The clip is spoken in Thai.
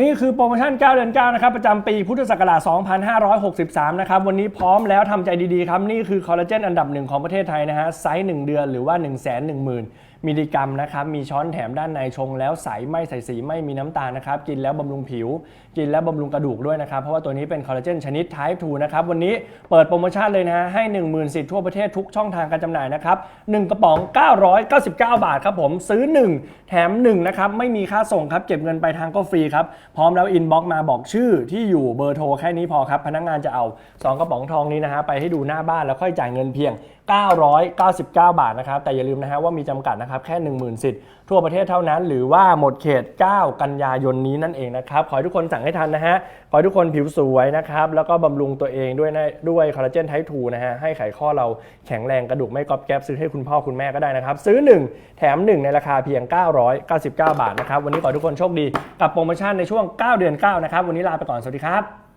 นี่คือโปรโมชั่น 9 เดือน 9 นะครับ ประจำปีพุทธศักราช 2563 นะครับ วันนี้พร้อมแล้วทำใจดีๆ ครับ นี่คือคอลลาเจนอันดับหนึ่งของประเทศไทยนะฮะ ไซส์ 1 เดือนหรือว่า 1 1 0 0 0 0 มิลลิกรัมนะครับมีช้อนแถมด้านในชง แล้วใสไม่ใส่สีไม่มีน้ำตาลนะครับกินแล้วบำรุงผิว กินแล้วบำรุงกระดูกด้วยนะครับเพราะว่าตัวนี้เป็นคอลลาเจนชนิด Type 2นะครับวันนี้เปิดโปรโมชั่นเลยนะฮะให้10,000สิทธิ์ทั่วประเทศทุกช่องทางการจำหน่ายนะครับ1กระป๋อง 999 บาทครับผมซื้อ 1 แถม1นะครับไม่มีค่าส่งครับเก็บเงินไปทางก็ฟรีครับพร้อมแล้วอินบ็อกมาบอกชื่อที่อยู่เบอร์โทรแค่นี้พอครับพนักงานจะเอา 2 กระป๋องทองนี้นะฮะไปให้ดูหน้าบ้านแล้วค่อยจ่ายเงินเพียง 999 บาทนะครับแต่อย่าลืมนะฮะว่ามีจำกัดนะครับแค่ 10,000 สิทธิ์ทั่วประเทศเท่านั้น หรือว่าหมดเขต 9 กันยายนนี้นั่นเองนะครับขอให้ทุกคนสั่งให้ทันนะฮะขอให้ทุกคนผิวสวยนะครับแล้วก็บำรุงตัวเองด้วยนะด้วยคอลลาเจนไทป์2นะฮะให้ไขข้อเราแข็งแรงกระดูกไม่กรอบแก๊บซื้อให้คุณพ่อคุณแม่ก็ได้นะครับซื้อ 1 แถม 1 ในราคาเพียง 999 บาทนะครับวันนี้ขอให้ทุกคนโชคดีกับโปรโมชั่นในช่วง 9 เดือน 9 นะครับวันนี้ลาไปก่อนสวัสดีครับ